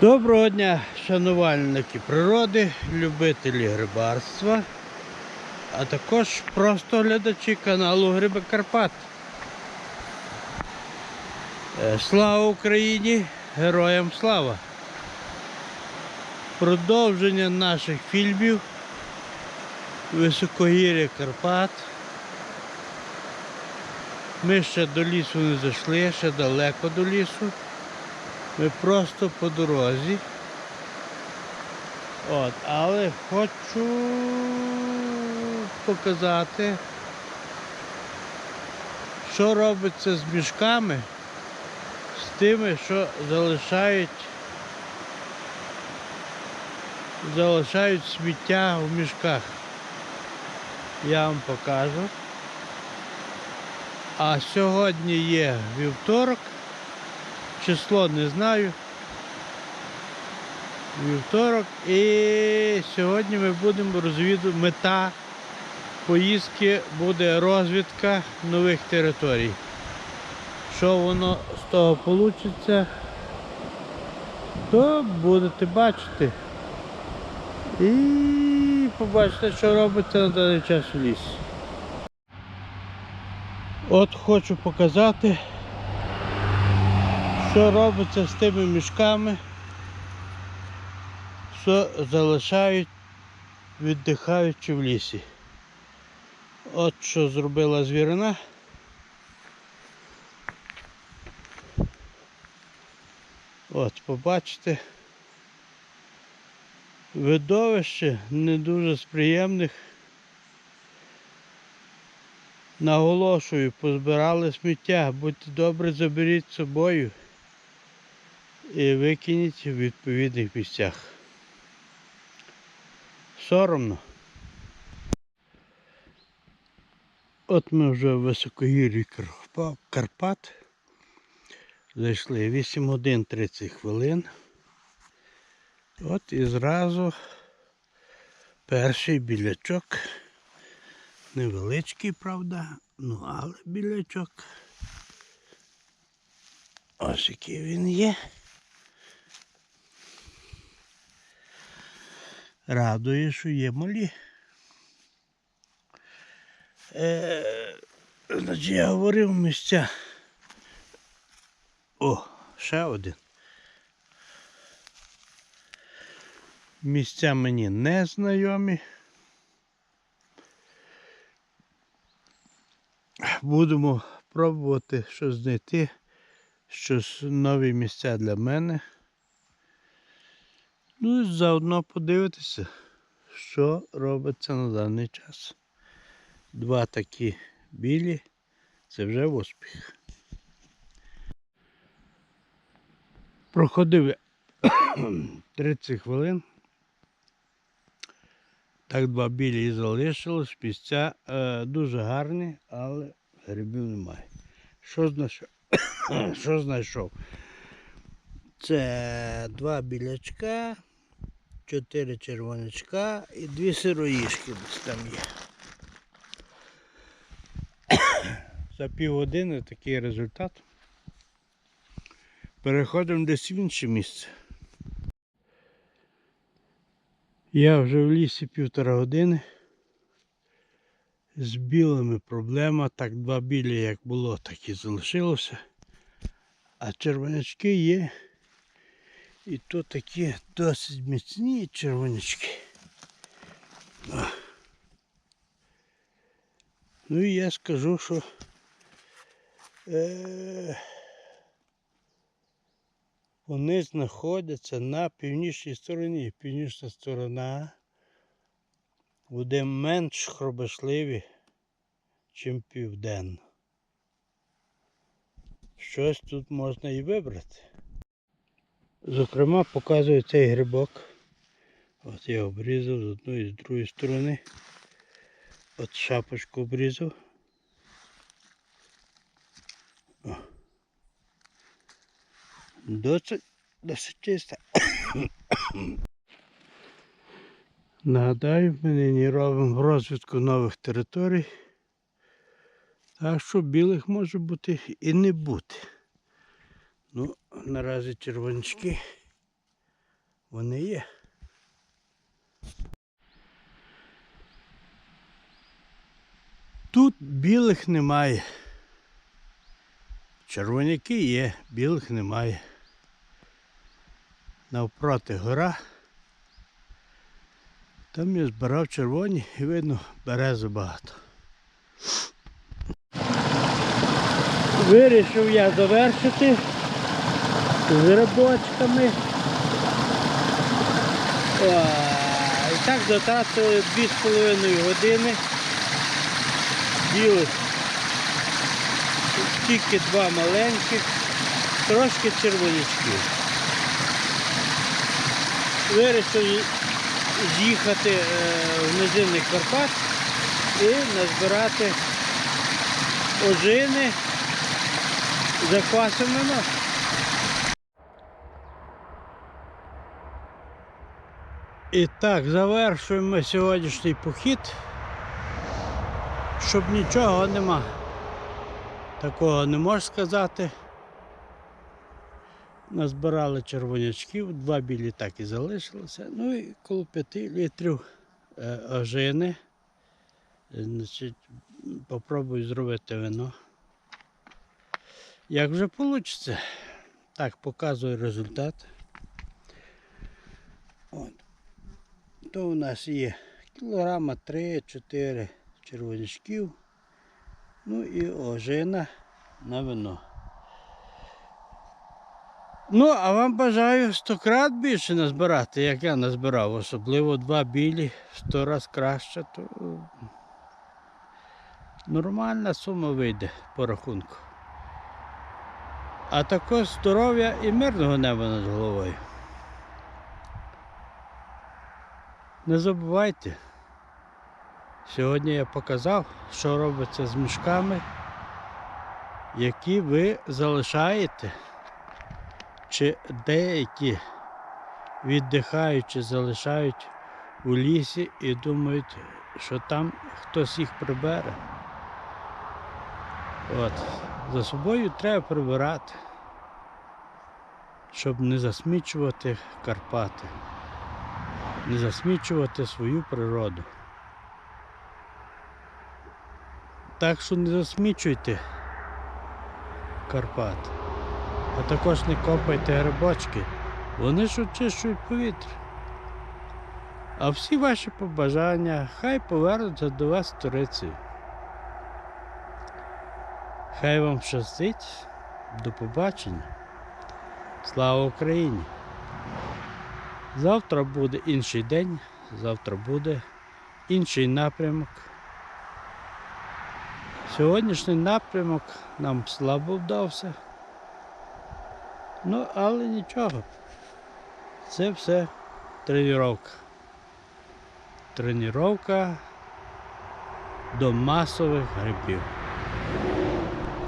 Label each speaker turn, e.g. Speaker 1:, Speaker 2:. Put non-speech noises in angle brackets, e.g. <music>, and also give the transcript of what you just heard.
Speaker 1: Доброго дня, шанувальники природи, любителі грибарства, а також просто глядачі каналу Гриби Карпат. Е, Слава Україні! Героям слава! Продовження наших фільмів Високогір'я Карпат. Ми ще до лісу не зайшли, ще далеко до лісу. Ми просто по дорозі. От, але хочу показати, що робиться з мішками, з тими, що залишають, залишають сміття в мішках. Я вам покажу. А сьогодні є вівторок. Число не знаю. Вівторок. І сьогодні ми будемо розвідувати. Мета поїздки буде розвідка нових територій. Що воно з того вийде, то будете бачити. І побачите, що робиться на даний час в лісі. От хочу показати що робиться з тими мішками, що залишають, віддихаючи в лісі. От що зробила звірина. От, побачите, видовище не дуже з приємних. Наголошую, позбирали сміття, будьте добре, заберіть з собою і викиніть в відповідних місцях. Соромно. От ми вже в високогір'ї Карпат. Зайшли 8 годин 30 хвилин. От і зразу перший білячок. Невеличкий, правда, ну але білячок. Ось який він є. Радує, що є малі. Е, значить, я говорив місця. О, ще один. Місця мені не знайомі. Будемо пробувати щось знайти, щось нові місця для мене. Ну і заодно подивитися, що робиться на даний час. Два такі білі, це вже успіх. Проходив <coughs> я 30 хвилин. Так два білі і залишилось. Місця е, дуже гарні, але грибів немає. Що знайшов? <coughs> що знайшов? Це два білячка, чотири червонячка і дві сироїшки десь там є. За півгодини такий результат. Переходимо десь в інше місце. Я вже в лісі півтора години. З білими проблема. Так два білі як було, так і залишилося. А червонячки є. І то такі досить міцні червонячки. Ну і я скажу, що е, вони знаходяться на північній стороні. Північна сторона буде менш хробашливі, ніж південна. Щось тут можна і вибрати. Зокрема, показую цей грибок. От я обрізав з одної і з другої сторони. От шапочку обрізав. О. Досить, досить чисто. <coughs> Нагадаю, ми нині робимо розвідку нових територій. Так що білих може бути і не бути. Ну, наразі червонячки вони є. Тут білих немає. Червоняки є, білих немає. Навпроти гора. Там я збирав червоні і видно берези багато. Вирішив я завершити з грибочками. О, І так затратили 2,5 години. Білих тільки два маленьких, трошки червонячків. Вирішив з'їхати е, в низинний Карпат і назбирати ожини заквасимо на. І так, завершуємо сьогоднішній похід, щоб нічого нема. Такого не можу сказати. Назбирали червонячків, два білі так і залишилося. Ну і коло 5 літрів е, ожини. Значить, попробую зробити вино. Як вже вийде? Так, показую результат. От. То у нас є кілограма 3-4 червонячків. Ну і ожина на вино. Ну, а вам бажаю 100 крат більше назбирати, як я назбирав, особливо два білі, 100 раз краще, то нормальна сума вийде по рахунку. А також здоров'я і мирного неба над головою. Не забувайте, сьогодні я показав, що робиться з мішками, які ви залишаєте, чи деякі віддихаючи залишають у лісі і думають, що там хтось їх прибере. От. За собою треба прибирати, щоб не засмічувати Карпати, не засмічувати свою природу. Так що не засмічуйте Карпат, а також не копайте грибочки, вони ж очищують повітря. А всі ваші побажання хай повернуться до вас сторицею. Хай вам щастить. До побачення. Слава Україні! Завтра буде інший день, завтра буде інший напрямок. Сьогоднішній напрямок нам слабо вдався. Ну, але нічого. Це все тренування. Тренування до масових грибів.